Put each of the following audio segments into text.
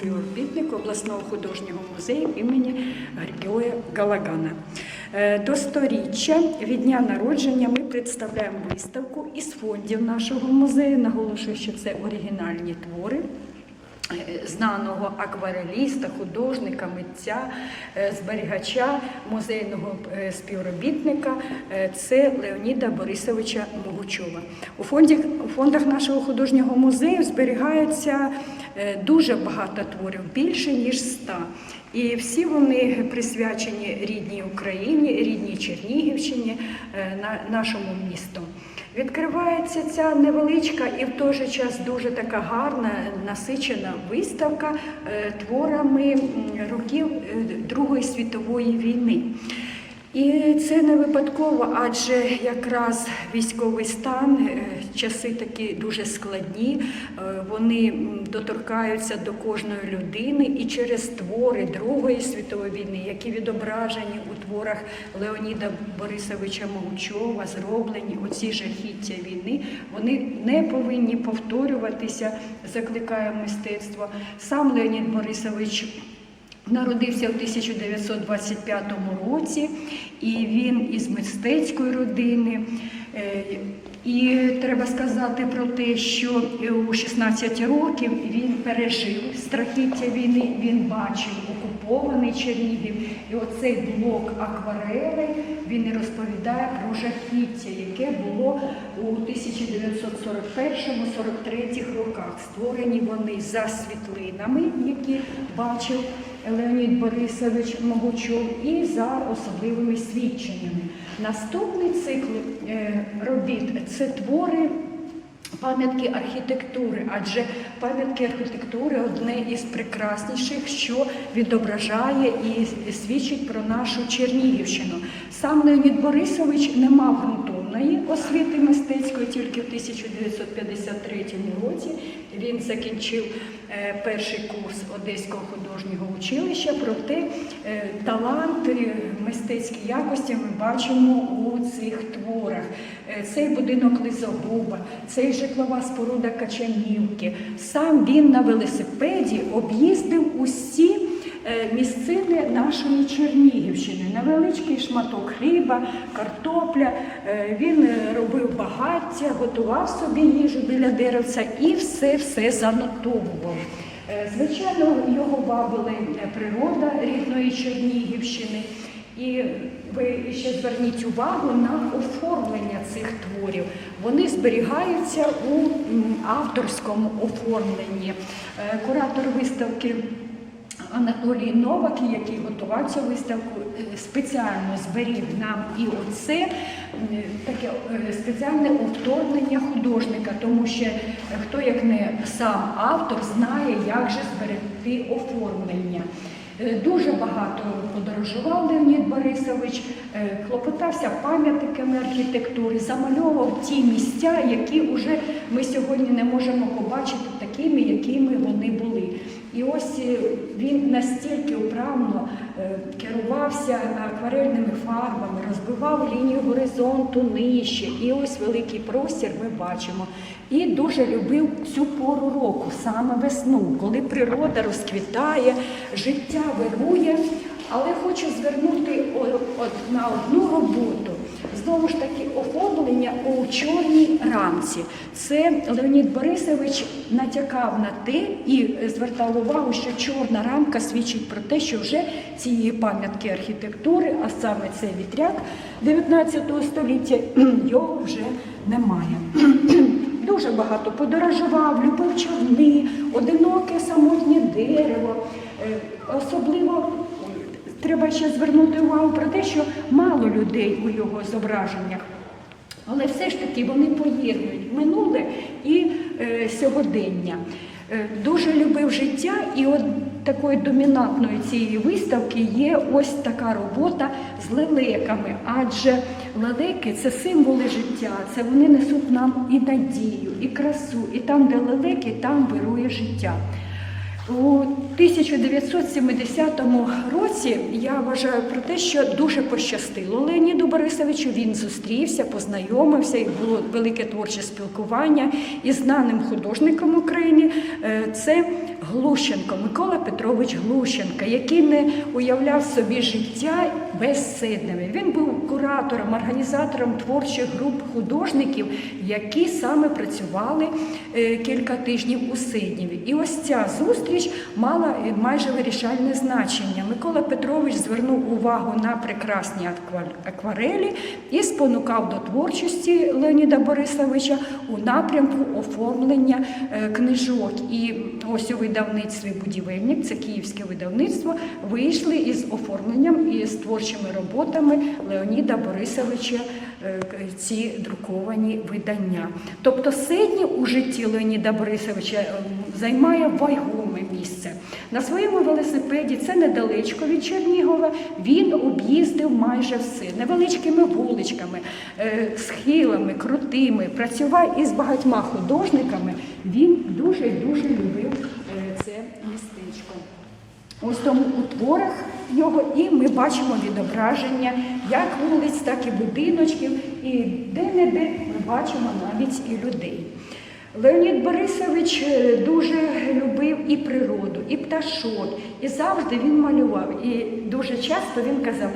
співробітник обласного художнього музею імені Григорія Галагана. Е, До сторіччя від дня народження ми представляємо виставку із фондів нашого музею. Наголошую, що це оригінальні твори е, знаного аквареліста, художника, митця, е, зберігача, музейного співробітника. Це Леоніда Борисовича Могучова. У, фонді, у фондах нашого художнього музею зберігається е, дуже багато творів, більше ніж ста. І всі вони присвячені рідній Україні, рідній Чернігівщині, е, на- нашому місту. Відкривається ця невеличка і в той же час дуже така гарна, насичена виставка е, творами років е, Другої світової війни. І це не випадково, адже якраз військовий стан, е, часи такі дуже складні, е, вони доторкаються до кожної людини і через твори Другої світової війни, які відображені у творах Леоніда Борисовича Могучова, зроблені оці жахіття війни, вони не повинні повторюватися, закликає мистецтво. Сам Леонід Борисович Народився в 1925 році, і він із мистецької родини. Е, І треба сказати про те, що у 16 років він пережив страхіття війни, він бачив окупований Чернігів. І оцей блок акварели він розповідає про жахіття, яке було у 1941-43 роках. Створені вони за світлинами, які бачив Леонід Борисович Могучов, і за особливими свідченнями. Наступний цикл е, робіт це твори. Пам'ятки архітектури, адже пам'ятки архітектури одне із прекрасніших, що відображає і свідчить про нашу Чернігівщину. Сам Леонід Борисович не мав ґрунтовної освіти мистецької, тільки в 1953 році він закінчив перший курс Одеського художнього училища. Проте е, талант, е, мистецькі якості ми бачимо у цих творах. Е, Цей будинок Лизогуба, цей житлова споруда Качанівки. Сам він на велосипеді об'їздив усі е, місцини нашої Чернігівщини. Невеличкий шматок хліба, картопля. Е, Він е, робив багаття, готував собі їжу біля деревця і все-все занотовував. Е, Звичайно, його бавили е, природа рідної Чернігівщини. І ви ще зверніть увагу на оформлення цих творів. Вони зберігаються у авторському оформленні. Е, Куратор виставки Анатолій Новак, який готував цю виставку, е, спеціально зберіг нам і оце таке е, спеціальне оформлення художника, тому що е, хто як не сам автор знає, як же зберегти оформлення. Е, Дуже багато подорожував Леонід Борисович, е, клопотався пам'ятниками архітектури, замальовував ті місця, які вже ми сьогодні не можемо побачити такими, якими вони були. І ось е, він настільки вправно е, керувався акварельними фарбами, розбивав лінію горизонту нижче. І ось великий простір ми бачимо. І дуже любив цю пору року, саме весну, коли природа розквітає, життя вирує. Але хочу звернути на одну роботу. Знову ж таки, оформлення у чорній рамці. Це Леонід Борисович натякав на те і звертав увагу, що чорна рамка свідчить про те, що вже цієї пам'ятки архітектури, а саме це вітряк 19 століття, його вже немає. Дуже багато подорожував, любив човни, одиноке самотнє дерево. Е, Особливо треба ще звернути увагу про те, що мало людей у його зображеннях. Але все ж таки вони поєднують минуле і е, сьогодення. Е, дуже любив життя, і от такою домінантною цієї виставки є ось така робота з лелеками. Адже лелеки це символи життя, це вони несуть нам і надію, і красу. І там, де лелеки, там вирує життя. У 1970 році я вважаю про те, що дуже пощастило Леоніду Борисовичу. Він зустрівся, познайомився, і було велике творче спілкування із знаним художником України. Е, Це Глущенко, Микола Петрович Глущенко, який не уявляв собі життя без Сиднева. Він був куратором, організатором творчих груп художників, які саме працювали е, кілька тижнів у Сидніві. І ось ця зустріч мала е, майже вирішальне значення. Микола Петрович звернув увагу на прекрасні акварелі і спонукав до творчості Леоніда Борисовича у напрямку оформлення е, книжок. І ось у видавництві будівельник, це київське видавництво, вийшли із оформленням і з творчими роботами Леоніда Борисовича е, ці друковані видання. Тобто Сидні у житті Леоніда Борисовича е, займає вагоме місце. На своєму велосипеді це недалечко від Чернігова. Він об'їздив майже все невеличкими вуличками, е, схилами, крутими. Працював із багатьма художниками. Він дуже дуже любив. Ось тому у творах його і ми бачимо відображення як вулиць, так і будиночків, і де-не-де ми бачимо навіть і людей. Леонід Борисович е, дуже любив і природу, і пташок, і завжди він малював. І дуже часто він казав: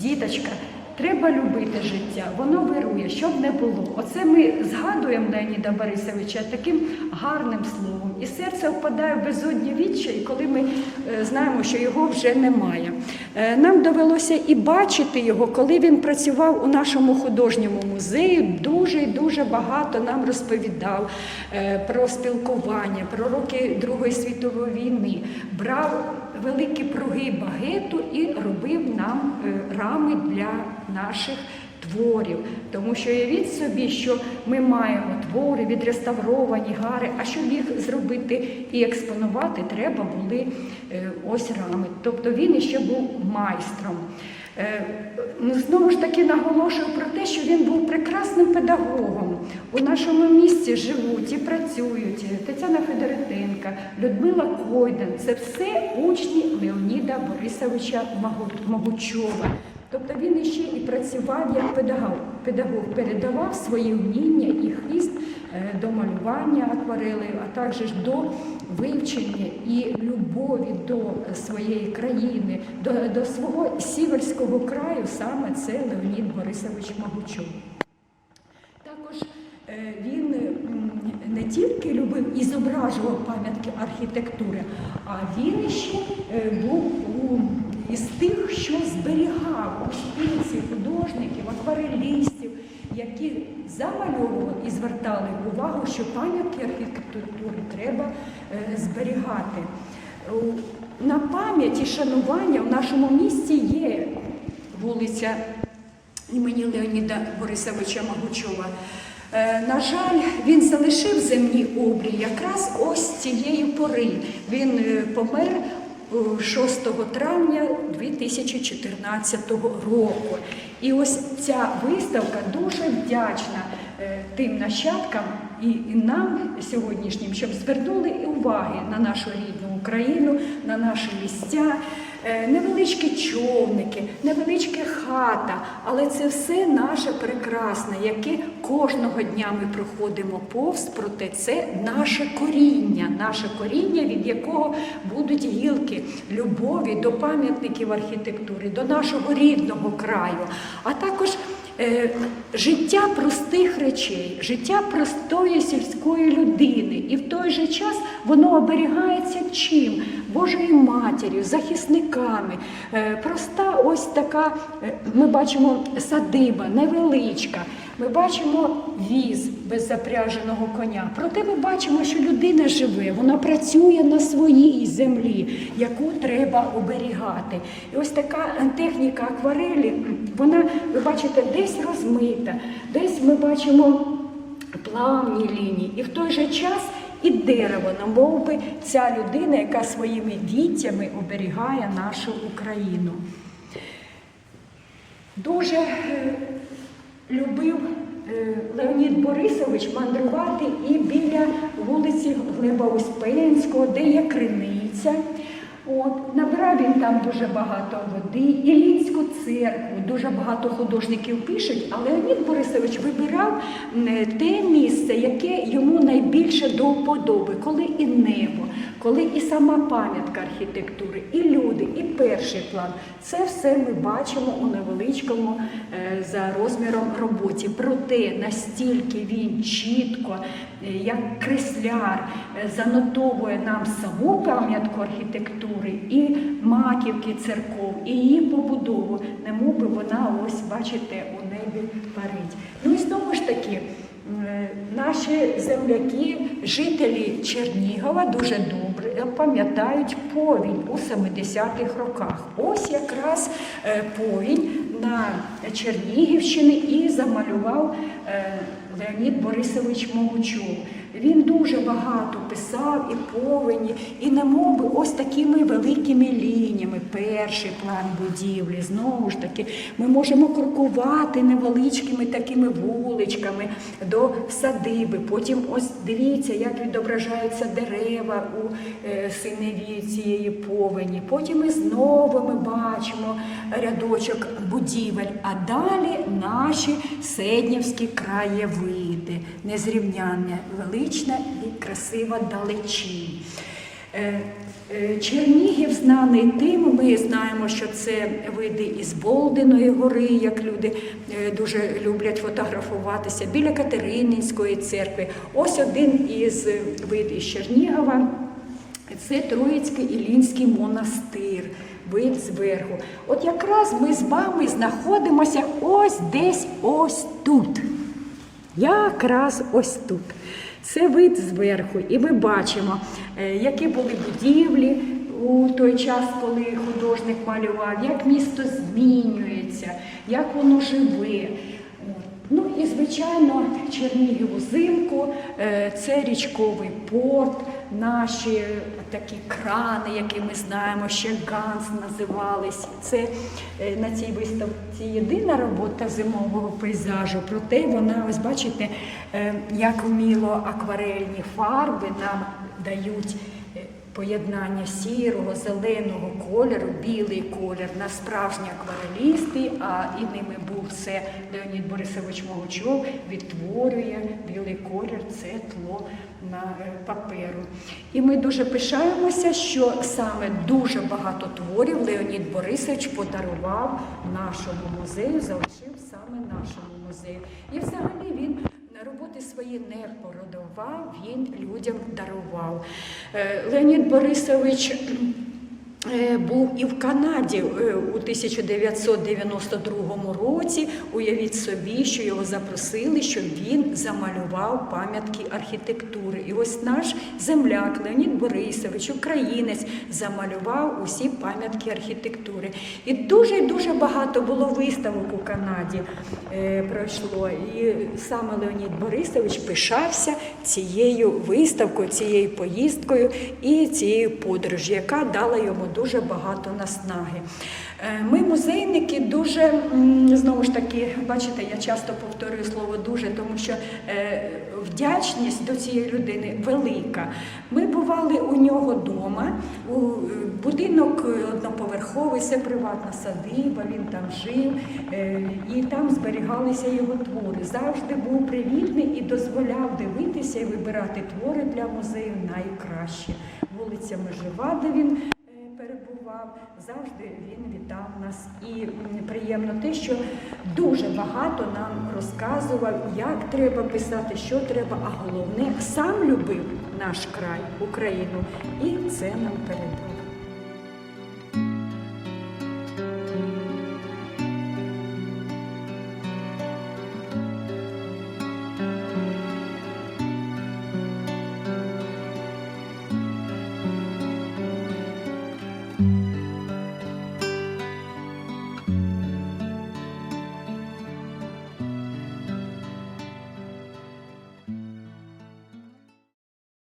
діточка, треба любити життя, воно вирує, щоб не було. Оце ми згадуємо Леоніда Борисовича таким гарним словом. І серце впадає в безодні відчай, коли ми е, знаємо, що його вже немає. Е, Нам довелося і бачити його, коли він працював у нашому художньому музеї. Дуже і дуже багато нам розповідав е, про спілкування, про роки Другої світової війни. Брав великі пруги багету і робив нам е, рами для наших творів. Тому що уявіть собі, що ми маємо твори відреставровані, гари, а щоб їх зробити і експонувати, треба були е, ось рами. Тобто він іще був майстром. Е, ну, Знову ж таки наголошую про те, що він був прекрасним педагогом. У нашому місті живуть і працюють Тетяна Федоритенка, Людмила Койдан. Це все учні Леоніда Борисовича Могучова. Тобто він іще і працював як педагог, педагог передавав свої вміння і хист е, до малювання акварелею, а також до вивчення і любові до своєї країни, до, до свого сіверського краю, саме це Леонід Борисович Могучов. Також е, він не тільки любив і зображував пам'ятки архітектури, а він ще е, був у, із тих, що зберігав у спілці художників, акварелістів, які замальовували і звертали увагу, що пам'ятки архітектури треба е, зберігати. На пам'ять і шанування в нашому місті є вулиця імені Леоніда Борисовича Магучова. Е, На жаль, він залишив земні обрії якраз ось цієї пори. Він е, помер е, 6 травня 2014 року. І ось ця виставка дуже вдячна е, тим нащадкам і нам сьогоднішнім, щоб звернули уваги на нашу рідну Україну, на наші місця. Е, Невеличкі човники, невеличка хата, але це все наше прекрасне, яке кожного дня ми проходимо повз, проте це наше коріння, наше коріння, від якого будуть гілки любові до пам'ятників архітектури, до нашого рідного краю, а також життя простих речей, життя простої сільської людини. І в той же час воно оберігається чим? Божою матір'ю, захисниками. Е, проста ось така, е, ми бачимо садиба невеличка. Ми бачимо віз без запряженого коня. Проте ми бачимо, що людина живе, вона працює на своїй землі, яку треба оберігати. І ось така техніка акварелі, вона, ви бачите, десь розмита, десь ми бачимо плавні лінії. І в той же час і дерево, намов би ця людина, яка своїми віттями оберігає нашу Україну. Дуже е, любив е, Леонід Борисович мандрувати і біля вулиці Глеба Успенського, де є криниця. От, набирав він там дуже багато води, Іллінську церкву, дуже багато художників пишуть, але Леонід Борисович вибирав м, те місце, яке йому найбільше до вподоби, коли і небо, коли і сама пам'ятка архітектури, і люди, і перший план це все ми бачимо у невеличкому е, за розміром роботі. Проте настільки він чітко, е, як кресляр, е, занотовує нам саму пам'ятку архітектури і маківки церков, і її побудову, немов би вона ось бачите у небі парить. Ну і знову ж таки. Е, Наші земляки, жителі Чернігова, дуже добре пам'ятають повінь у 70-х роках. Ось якраз е, повінь на Чернігівщині і замалював е, Леонід Борисович Могучов. Він дуже багато писав і повені, і немови ось такими великими лініями. Перший план будівлі. Знову ж таки, ми можемо крокувати невеличкими такими вуличками до садиби. Потім ось дивіться, як відображаються дерева у е, синеві цієї повені. Потім ми знову ми бачимо рядочок будівель. А далі наші седнівські краєвиди, незрівняння, велична і красива далечінь. Е, е, Чернігів знаний тим, ми знаємо, що це види із Болдиної гори, як люди е, дуже люблять фотографуватися, біля Катерининської церкви. Ось один із видів Чернігова. Це Троїцький Ілінський монастир, вид зверху. От якраз ми з вами знаходимося ось десь ось тут. Якраз ось тут. Це вид зверху, і ми бачимо, е, які були будівлі у той час, коли художник малював, як місто змінюється, як воно живе. Ну і звичайно, Чернігів узимку е, це річковий порт, наші такі крани, які ми знаємо, ще Ганс називались. Це е, на цій виставці єдина робота зимового пейзажу, проте вона, ось бачите, е, як вміло акварельні фарби нам дають. е, Поєднання сірого, зеленого кольору, білий колір на справжні акварелісти, а і ними був це Леонід Борисович Могучов, відтворює білий колір, це тло на е, паперу. І ми дуже пишаємося, що саме дуже багато творів Леонід Борисович подарував нашому музею, залишив саме нашому музею. І взагалі він роботи свої не продавав, він людям дарував. Е, Леонід Борисович був і в Канаді е, у 1992 році. Уявіть собі, що його запросили, щоб він замалював пам'ятки архітектури. І ось наш земляк Леонід Борисович, українець, замалював усі пам'ятки архітектури. І дуже дуже багато було виставок у Канаді е, пройшло. І саме Леонід Борисович пишався цією виставкою, цією поїздкою і цією подорожю, яка дала йому дуже багато наснаги. Е, Ми, музейники, дуже знову ж таки, бачите, я часто повторюю слово дуже, тому що е, вдячність до цієї людини велика. Ми бували у нього вдома, у е, будинок одноповерховий, це приватна садиба, він там жив, і там зберігалися його твори. Завжди був привітний і дозволяв дивитися і вибирати твори для музею найкраще. Вулиця Межива, де він е, завжди він вітав нас. І приємно те, що дуже багато нам розказував, як треба писати, що треба, а головне, сам любив наш край, Україну, і це нам передав.